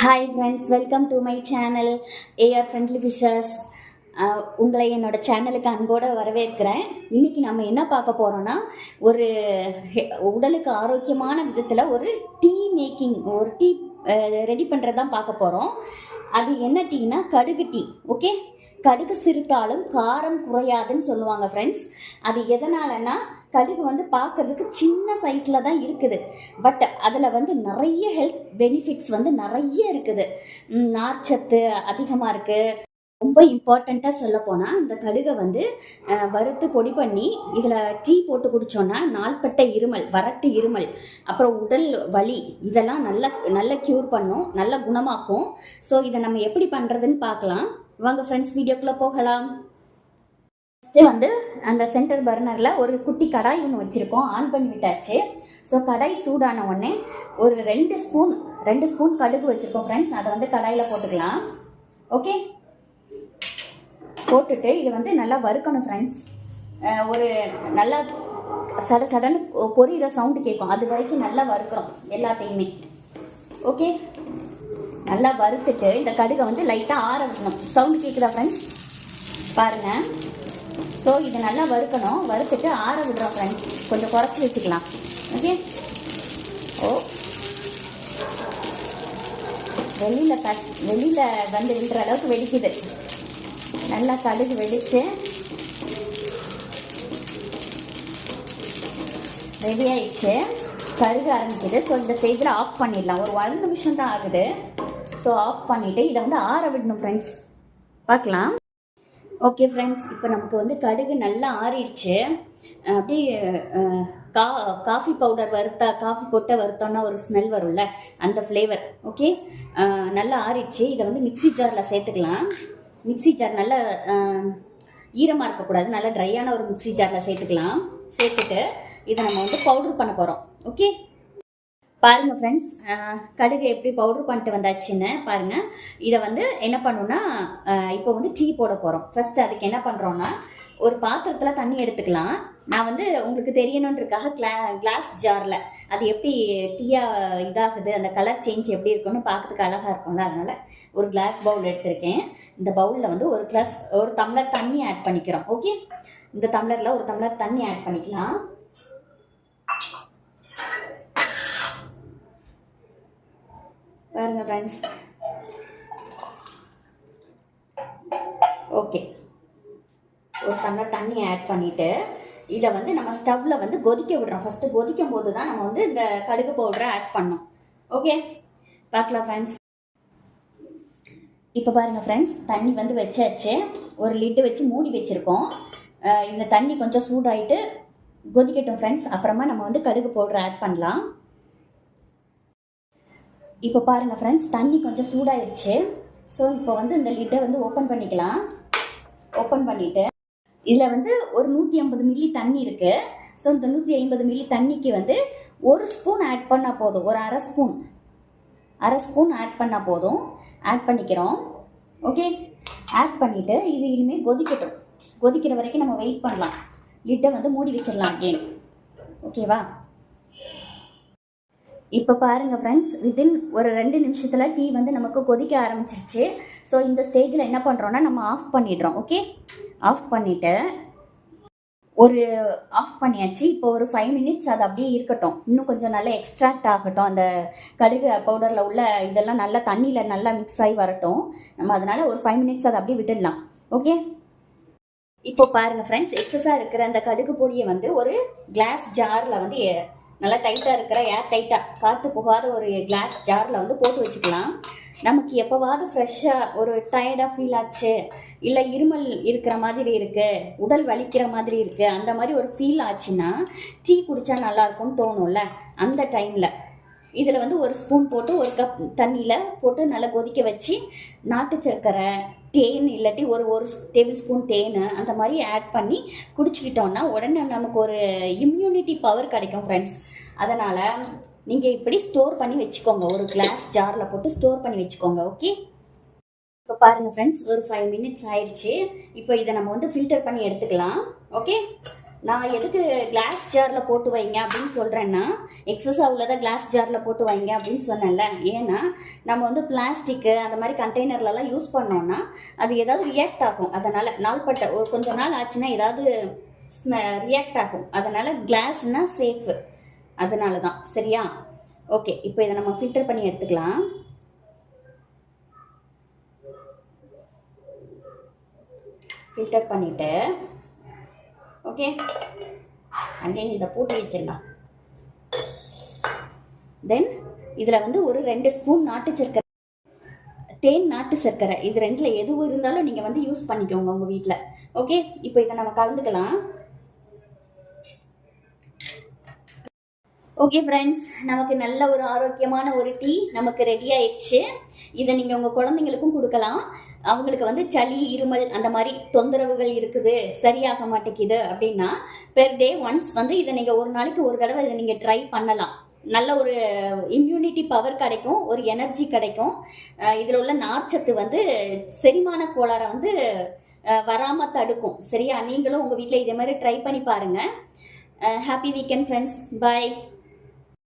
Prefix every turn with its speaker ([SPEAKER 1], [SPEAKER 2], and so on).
[SPEAKER 1] Hi friends welcome to my channel AR friendly fishers உங்களை என்னோடய சேனலுக்கு அன்போடு வரவேற்கிறேன். இன்றைக்கி நம்ம என்ன பார்க்க போகிறோன்னா ஒரு உடலுக்கு ஆரோக்கியமான விதத்தில் ஒரு டீ மேக்கிங் ஒரு டீ ரெடி பண்ணுறது தான் பார்க்க போகிறோம் அது என்ன டீனா கடுகு டீ ஓகே கடுகு சிறுத்தாலும் காரம் குறையாதுன்னு சொல்லுவாங்க ஃப்ரெண்ட்ஸ் அது எதனாலனா கடுகு வந்து பார்க்கறதுக்கு சின்ன சைஸில் தான் இருக்குது. பட் அதில் வந்து நிறைய ஹெல்த் பெனிஃபிட்ஸ் வந்து நிறைய இருக்குது. நார்ச்சத்து அதிகமாக இருக்குது ரொம்ப இம்பார்ட்டண்ட்டாக சொல்ல போனால் இந்த கடுகை வந்து வறுத்து பொடி பண்ணி இதில் டீ போட்டு குடித்தோன்னா நாள்பட்ட இருமல் வறட்டு இருமல் அப்புறம் உடல் வலி இதெல்லாம் நல்ல நல்ல க்யூர் பண்ணும் நல்ல குணமாக்கும். ஸோ இதை நம்ம எப்படி பண்ணுறதுன்னு பார்க்கலாம். வாங்க ஃப்ரெண்ட்ஸ் வீடியோக்குள்ளே போகலாம். ஃபஸ்ட்டு வந்து அந்த சென்டர் பர்னரில் ஒரு குட்டி கடாய் ஒன்று வச்சுருக்கோம். ஆன் பண்ணி விட்டாச்சு. ஸோ கடாய் சூடான உடனே ஒரு ரெண்டு ஸ்பூன் ரெண்டு ஸ்பூன் கடுகு வச்சுருக்கோம் ஃப்ரெண்ட்ஸ் அதை வந்து கடாயில் போட்டுக்கலாம். ஓகே போட்டுட்டு இது வந்து நல்லா வறுக்கணும் ஃப்ரெண்ட்ஸ் ஒரு நல்லா சட சடன்னு பொரியிற சவுண்டு கேட்கும் அது வரைக்கும் நல்லா வறுக்கிறோம் எல்லாத்தையுமே. ஓகே நல்லா வறுத்துட்டு இந்த கடுகை வந்து லைட்டாக ஆற வைக்கணும் சவுண்டு கேட்குதா ஃப்ரெண்ட்ஸ் பாருங்கள் ஸோ இதை நல்லா வறுக்கணும். வறுத்துட்டு ஆற விடுறோம் ஃப்ரெண்ட்ஸ் கொஞ்சம் குறைச்சி வச்சுக்கலாம். ஓகே ஓ. வெளியில் க வெளியில் வந்து விழுற அளவுக்கு வெடிக்குது. நல்லா கடுகு வெடித்து ரெடி ஆயிடுச்சு. கருக ஆரம்பிக்குது. ஸோ இந்த ஸ்டேஜில் ஆஃப் பண்ணிடலாம். ஒரு ஒரு நிமிஷம் தான் ஆகுது. ஸோ ஆஃப் பண்ணிவிட்டு இதை வந்து ஆற விடணும் ஃப்ரெண்ட்ஸ் பார்க்கலாம். ஓகே ஃப்ரெண்ட்ஸ் இப்போ நமக்கு வந்து கடுகு நல்லா ஆறிடுச்சு. அப்படியே கா காஃபி பவுடர் வறுத்தா காஃபி கொட்டை வறுத்தோன்னா ஒரு ஸ்மெல் வரும்ல அந்த ஃப்ளேவர் ஓகே நல்லா ஆறிடுச்சு. இதை வந்து மிக்ஸி ஜாரில் சேர்த்துக்கலாம். மிக்ஸி ஜார் நல்ல ஈரமாக இருக்கக்கூடாது. நல்லா ட்ரையான ஒரு மிக்ஸி ஜாரில் சேர்த்துக்கலாம். சேர்த்துட்டு இதை நம்ம வந்து பவுடர் பண்ண போகிறோம் ஓகே பாருங்கள் ஃப்ரெண்ட்ஸ் கடுகு எப்படி பவுடர் பண்ணிட்டு வந்தாச்சுன்னு பாருங்கள் இதை வந்து என்ன பண்ணுன்னா இப்போ வந்து டீ போட போகிறோம் ஃபஸ்ட்டு அதுக்கு என்ன பண்ணுறோன்னா ஒரு பாத்திரத்தில் தண்ணி எடுத்துக்கலாம். நான் வந்து உங்களுக்கு தெரியணுன்றதுக்காக கிளா கிளாஸ் ஜாரில் அது எப்படி டீயாக இதாகுது அந்த கலர் சேஞ்ச் எப்படி இருக்குன்னு பார்க்கறதுக்கு அழகாக இருக்கும்ல அதனால ஒரு கிளாஸ் பவுல் எடுத்திருக்கேன். இந்த பவுலில் வந்து ஒரு கிளாஸ் ஒரு டம்ளர் தண்ணி ஆட் பண்ணிக்கிறோம் ஓகே இந்த டம்ளரில் ஒரு டம்ளர் தண்ணி ஆட் பண்ணிக்கலாம். பாருங்கள் ஃப்ரெண்ட்ஸ் ஓகே ஒரு டம்ளர் தண்ணி ஆட் பண்ணிவிட்டு இதை வந்து நம்ம ஸ்டவ்வில் வந்து கொதிக்க விடுறோம். ஃபஸ்ட்டு கொதிக்கும் போது தான் நம்ம வந்து இந்த கடுகு பவுடரை ஆட் பண்ணோம் ஓகே பார்க்கலாம் ஃப்ரெண்ட்ஸ் இப்போ பாருங்கள் ஃப்ரெண்ட்ஸ் தண்ணி வந்து வச்சாச்சு. ஒரு லிட்டு வச்சு மூடி வச்சுருக்கோம். இந்த தண்ணி கொஞ்சம் சூடாயிட்டு கொதிக்கட்டும் ஃப்ரெண்ட்ஸ் அப்புறமா நம்ம வந்து கடுகு பவுடர் ஆட் பண்ணலாம். இப்போ பாருங்கள் ஃப்ரெண்ட்ஸ் தண்ணி கொஞ்சம் சூடாயிருச்சு. ஸோ இப்போ வந்து இந்த லிட்டை வந்து ஓப்பன் பண்ணிக்கலாம். ஓப்பன் பண்ணிவிட்டு இதில் வந்து ஒரு நூற்றி ஐம்பது மில்லி தண்ணி இருக்குது ஸோ இந்த நூற்றி ஐம்பது மில்லி தண்ணிக்கு வந்து ஒரு ஸ்பூன் ஆட் பண்ணால் போதும். ஒரு அரை ஸ்பூன் அரை ஸ்பூன் ஆட் பண்ணால் போதும். ஆட் பண்ணிக்கிறோம். ஓகே ஆட் பண்ணிவிட்டு இது இனிமேல் கொதிக்கட்டும். கொதிக்கிற வரைக்கும் நம்ம வெயிட் பண்ணலாம். லிட்டை வந்து மூடி வச்சிடலாம் அகெயின் ஓகேவா இப்போ பாருங்க ஃப்ரெண்ட்ஸ் வித்தின் ஒரு ரெண்டு நிமிஷத்தில் டீ வந்து நமக்கு கொதிக்க ஆரம்பிச்சிருச்சு. ஸோ இந்த ஸ்டேஜில் என்ன பண்ணுறோன்னா நம்ம ஆஃப் பண்ணிடுறோம் ஓகே ஆஃப் பண்ணிவிட்டு ஒரு ஆஃப் பண்ணியாச்சு. இப்போ ஒரு ஃபைவ் மினிட்ஸ் அது அப்படியே இருக்கட்டும். இன்னும் கொஞ்சம் நல்லா எக்ஸ்ட்ராக்ட் ஆகட்டும். அந்த கடுகு பவுடரில் உள்ள இதெல்லாம் நல்லா தண்ணியில் நல்லா மிக்ஸ் ஆகி வரட்டும். நம்ம அதனால் ஒரு ஃபைவ் மினிட்ஸ் அதை அப்படியே விட்டுடலாம் ஓகே இப்போ பாருங்கள் ஃப்ரெண்ட்ஸ் எக்ஸஸாக இருக்கிற அந்த கடுகு பொடியை வந்து ஒரு கிளாஸ் ஜாரில் வந்து நல்லா டைட்டாக இருக்கிற ஏர் டைட்டாக காற்று புகாத ஒரு கிளாஸ் ஜாரில் வந்து போட்டு வச்சுக்கலாம். நமக்கு எப்போவாவது ஃப்ரெஷ்ஷாக ஒரு டயர்டாக ஃபீல் ஆச்சு இல்லை இருமல் இருக்கிற மாதிரி இருக்குது உடல் வலிக்கிற மாதிரி இருக்குது அந்த மாதிரி ஒரு ஃபீல் ஆச்சுன்னா டீ குடித்தா நல்லாயிருக்கும்னு தோணும்ல அந்த டைமில் இதில் வந்து ஒரு ஸ்பூன் போட்டு ஒரு கப் தண்ணியில் போட்டு நல்லா கொதிக்க வச்சு நாட்டு சர்க்கரை தேன் இல்லாட்டி ஒரு ஒரு டேபிள் ஸ்பூன் தேன் அந்த மாதிரி ஆட் பண்ணி குடிச்சுக்கிட்டோம்னா உடனே நமக்கு ஒரு இம்யூனிட்டி பவர் கிடைக்கும் ஃப்ரெண்ட்ஸ் அதனால் நீங்கள் இப்படி ஸ்டோர் பண்ணி வச்சுக்கோங்க. ஒரு கிளாஸ் ஜாரில் போட்டு ஸ்டோர் பண்ணி வச்சுக்கோங்க ஓகே இப்போ பாருங்கள் ஃப்ரெண்ட்ஸ் ஒரு ஃபைவ் மினிட்ஸ் ஆயிடுச்சு இப்போ இதை நம்ம வந்து ஃபில்டர் பண்ணி எடுத்துக்கலாம் ஓகே நான் எதுக்கு கிளாஸ் ஜாரில் போட்டு வைங்க அப்படின்னு சொல்கிறேன்னா எக்ஸஸாக உள்ளதை கிளாஸ் ஜாரில் போட்டு வைங்க அப்படின்னு சொன்னேன்ல. ஏன்னா நம்ம வந்து பிளாஸ்டிக்கு அந்த மாதிரி கண்டெய்னர்லலாம் யூஸ் பண்ணோன்னா அது ஏதாவது ரியாக்ட் ஆகும். அதனால் நாள்பட்ட ஒரு கொஞ்ச நாள் ஆச்சுன்னா ஏதாவது ரியாக்ட் ஆகும். அதனால் கிளாஸ்னால் சேஃபு அதனால தான் சரியா? ஓகே இப்போ இதை நம்ம ஃபில்டர் பண்ணி எடுத்துக்கலாம். ஃபில்டர் பண்ணிவிட்டு ஓகே? அகைன் இதை போட்டு வச்சிடலாம். தென் இதில் வந்து ஒரு ரெண்டு ஸ்பூன் நாட்டு சர்க்கரை. தேன் நாட்டு சர்க்கரை. இது ரெண்டில் எதுவும் இருந்தாலும் நீங்கள் வந்து யூஸ் பண்ணிக்கோங்க உங்கள் வீட்டில் ஓகே? இப்போ இதை நம்ம கலந்துக்கலாம். ஓகே ஃப்ரெண்ட்ஸ் நமக்கு நல்ல ஒரு ஆரோக்கியமான ஒரு டீ நமக்கு ரெடி ஆயிடுச்சு. இதை நீங்கள் உங்கள் குழந்தைங்களுக்கும் கொடுக்கலாம். அவங்களுக்கு வந்து சளி இருமல் அந்த மாதிரி தொந்தரவுகள் இருக்குது சரியாக மாட்டேங்குது அப்படின்னா பெர் டே ஒன்ஸ் வந்து இதை நீங்கள் ஒரு நாளைக்கு ஒரு தடவை இதை நீங்கள் ட்ரை பண்ணலாம். நல்ல ஒரு இம்யூனிட்டி பவர் கிடைக்கும் ஒரு எனர்ஜி கிடைக்கும். இதில் உள்ள நார்ச்சத்து வந்து செரிமான கோளாறை வந்து வராமல் தடுக்கும். சரியா? நீங்களும் உங்கள் வீட்டில் இதே மாதிரி ட்ரை பண்ணி பாருங்கள் ஹாப்பி வீக்கெண்ட் ஃப்ரெண்ட்ஸ் பை